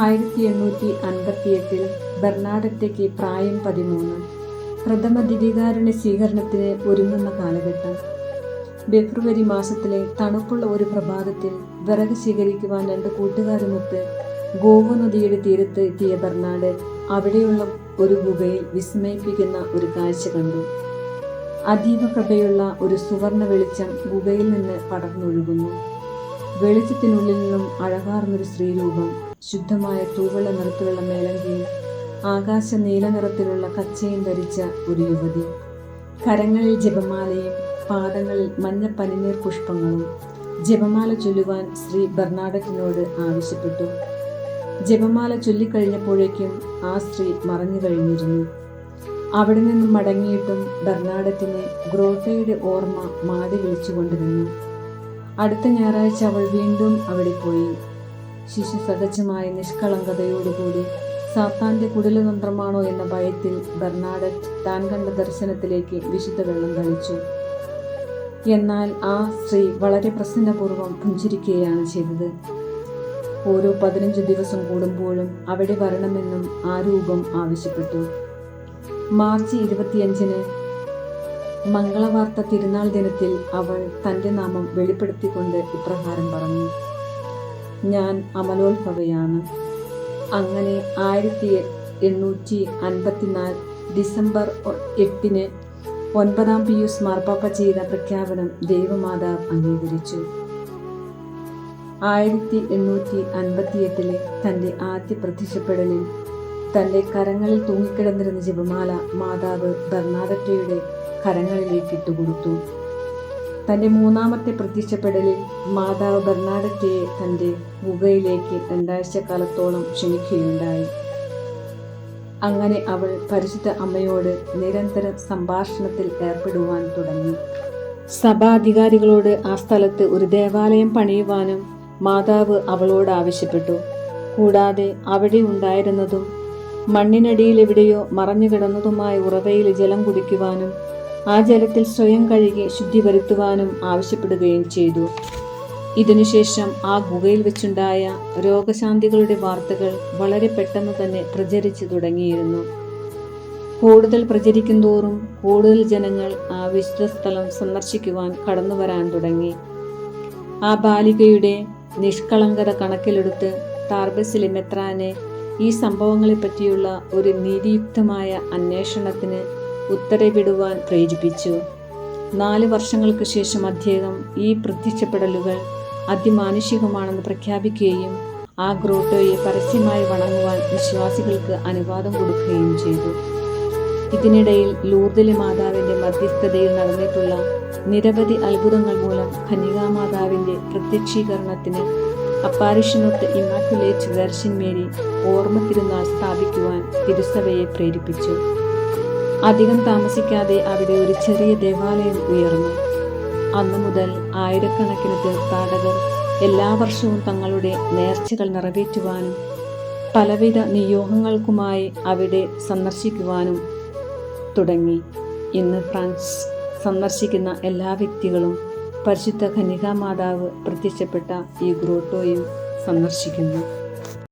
ആയിരത്തി എണ്ണൂറ്റി അൻപത്തിയെട്ടിൽ ബെർണാഡറ്റയ്ക്ക് പ്രായം പതിമൂന്ന്. പ്രഥമ ദിവികാരുടെ സ്വീകരണത്തിന് ഒരുങ്ങുന്ന കാലഘട്ടം. ഫെബ്രുവരി മാസത്തിലെ തണുപ്പുള്ള ഒരു പ്രഭാതത്തിൽ വിറക് ശേഖരിക്കുവാൻ രണ്ട് കൂട്ടുകാരുമൊത്ത് ഗോവ നദിയുടെ തീരത്ത് എത്തിയ ബെർണാഡ് അവിടെയുള്ള ഒരു ഗുഹയിൽ വിസ്മയിപ്പിക്കുന്ന ഒരു കാഴ്ച കണ്ടു. അതീവ പ്രഭയുള്ള ഒരു സുവർണ വെളിച്ചം ഗുഹയിൽ നിന്ന് പടർന്നൊഴുകുന്നു. വെളിച്ചത്തിനുള്ളിൽ നിന്നും അഴകാർന്നൊരു സ്ത്രീരൂപം ശുദ്ധമായ തൂവെള്ള നിറത്തിലുള്ള മേലങ്കിയിൽ ആകാശ നീല നിറത്തിലുള്ള കച്ചയും ധരിച്ച ഒരു യുവതി. കരങ്ങളിൽ ജപമാലയും പാദങ്ങളിൽ മഞ്ഞ പനിനീർ പുഷ്പങ്ങളും ജപമാല ചൊല്ലുവാൻ ശ്രീ ബെർണാഡറ്റിനോട് ആവശ്യപ്പെട്ടു. ജപമാല ചൊല്ലിക്കഴിഞ്ഞപ്പോഴേക്കും ആ സ്ത്രീ മറഞ്ഞു കഴിഞ്ഞിരുന്നു. അവിടെ നിന്നും മടങ്ങിയിട്ടും ബെർണാഡറ്റിനെ ഗ്രോട്ടയുടെ ഓർമ്മ മാടി വിളിച്ചുകൊണ്ടിരുന്നു അടുത്ത ഞായറാഴ്ച അവൾ വീണ്ടും അവിടെ പോയി. ശിശു സഹജമായ നിഷ്കളങ്കതയോടുകൂടി സാത്താന്റെ കുടിലതന്ത്രമാണോ എന്ന ഭയത്തിൽ ബെർണാഡറ്റ് താൻ കണ്ട ദർശനത്തിലേക്ക് വിശുദ്ധ വെള്ളം തളിച്ചു. എന്നാൽ ആ സ്ത്രീ വളരെ പ്രസന്നപൂർവം പുഞ്ചിരിക്കുകയാണ് ചെയ്തത്. ഓരോ പതിനഞ്ച് ദിവസം കൂടുമ്പോഴും അവിടെ വരണമെന്നും ആ രൂപം ആവശ്യപ്പെട്ടു. മാർച്ച് ഇരുപത്തിയഞ്ചിന് മംഗളവാർത്ത തിരുനാൾ ദിനത്തിൽ അവൾ തന്റെ നാമം വെളിപ്പെടുത്തിക്കൊണ്ട് ഇപ്രകാരം പറഞ്ഞു. ഞാൻ അമലോത്ഭവയാണ്. അങ്ങനെ ആയിരത്തി എണ്ണൂറ്റി അൻപത്തിനാല് ഡിസംബർ എട്ടിന് ഒൻപതാം പിയൂസ് മാർപ്പാപ്പ ചെയ്ത പ്രഖ്യാപനം ദൈവമാതാവ് അംഗീകരിച്ചു. ആയിരത്തി എണ്ണൂറ്റി അൻപത്തിയെട്ടിലെ തന്റെ ആദ്യ പ്രത്യക്ഷപ്പെടലിൽ തന്റെ കരങ്ങളിൽ തൂങ്ങിക്കിടന്നിരുന്ന ജപമാല മാതാവ് ബർണാഡറ്റയുടെ കരങ്ങളിലേക്ക് ഇട്ടുകൊടുത്തു. തന്റെ മൂന്നാമത്തെ പ്രത്യക്ഷപ്പെടലിൽ മാതാവ് ബർണാഡറ്റയെ തന്റെ ഗുഹയിലേക്ക് രണ്ടാഴ്ച കാലത്തോളം ക്ഷണിക്കുകയുണ്ടായി. അങ്ങനെ അവൾ പരിശുദ്ധ അമ്മയോട് നിരന്തര സംഭാഷണത്തിൽ ഏർപ്പെടുവാൻ തുടങ്ങി. സഭാധികാരികളോട് ആ സ്ഥലത്ത് ഒരു ദേവാലയം പണിയുവാനും മാതാവ് അവളോട് ആവശ്യപ്പെട്ടു. കൂടാതെ അവിടെ ഉണ്ടായിരുന്നതും മണ്ണിനടിയിൽ എവിടെയോ മറഞ്ഞു കിടന്നതുമായ ഉറവയിൽ ജലം കുടിക്കുവാനും ആ ജലത്തിൽ സ്വയം കഴുകി ശുദ്ധി വരുത്തുവാനും ആവശ്യപ്പെടുകയും ചെയ്തു. ഇതിനുശേഷം ആ ഗുഹയിൽ വെച്ചുണ്ടായ രോഗശാന്തികളുടെ വാർത്തകൾ വളരെ പെട്ടെന്ന് തന്നെ പ്രചരിച്ചു തുടങ്ങിയിരുന്നു. കൂടുതൽ പ്രചരിക്കുന്തോറും കൂടുതൽ ജനങ്ങൾ ആ വിശുദ്ധ സ്ഥലം സന്ദർശിക്കുവാൻ കടന്നു വരാൻ തുടങ്ങി. ആ ബാലികയുടെ നിഷ്കളങ്കത കണക്കിലെടുത്ത് താർബസിലെ മെത്രാനെ ഈ സംഭവങ്ങളെപ്പറ്റിയുള്ള ഒരു നീതിയുക്തമായ അന്വേഷണത്തിന് ഉത്തരവിടുവാൻ പ്രേരിപ്പിച്ചു. നാല് വർഷങ്ങൾക്ക് ശേഷം അദ്ദേഹം ഈ പ്രത്യക്ഷപ്പെടലുകൾ അതിമാനുഷികമാണെന്ന് പ്രഖ്യാപിക്കുകയും ആ ഗ്രോട്ടോയെ പരസ്യമായി വണങ്ങുവാൻ വിശ്വാസികൾക്ക് അനുവാദം കൊടുക്കുകയും ചെയ്തു. ഇതിനിടയിൽ ലൂർദിലെ മാതാവിന്റെ മധ്യസ്ഥതയിൽ നടന്നിട്ടുള്ള നിരവധി അത്ഭുതങ്ങൾ മൂലം കന്യകാമാതാവിന്റെ പ്രത്യക്ഷീകരണത്തിന് അപ്പാരിഷൻ ഇമാക്കുലേറ്റ് വെർഷൻ മേരി ഓർമ്മ തിരുനാൾ സ്ഥാപിക്കുവാൻ തിരുസഭയെ പ്രേരിപ്പിച്ചു. അധികം താമസിക്കാതെ അവിടെ ഒരു ചെറിയ ദേവാലയം ഉയർന്നു. അന്നു മുതൽ ആയിരക്കണക്കിന് തീർത്ഥാടകർ എല്ലാ വർഷവും തങ്ങളുടെ നേർച്ചകൾ നിറവേറ്റുവാനും പലവിധ നിയോഗങ്ങൾക്കുമായി അവിടെ സന്ദർശിക്കുവാനും തുടങ്ങി. ഇന്ന് ഫ്രാൻസ് സന്ദർശിക്കുന്ന എല്ലാ വ്യക്തികളും പരിശുദ്ധ കന്യകാമാതാവ് പ്രത്യക്ഷപ്പെട്ട ഈ ഗ്രോട്ടോയും സന്ദർശിക്കുന്നു.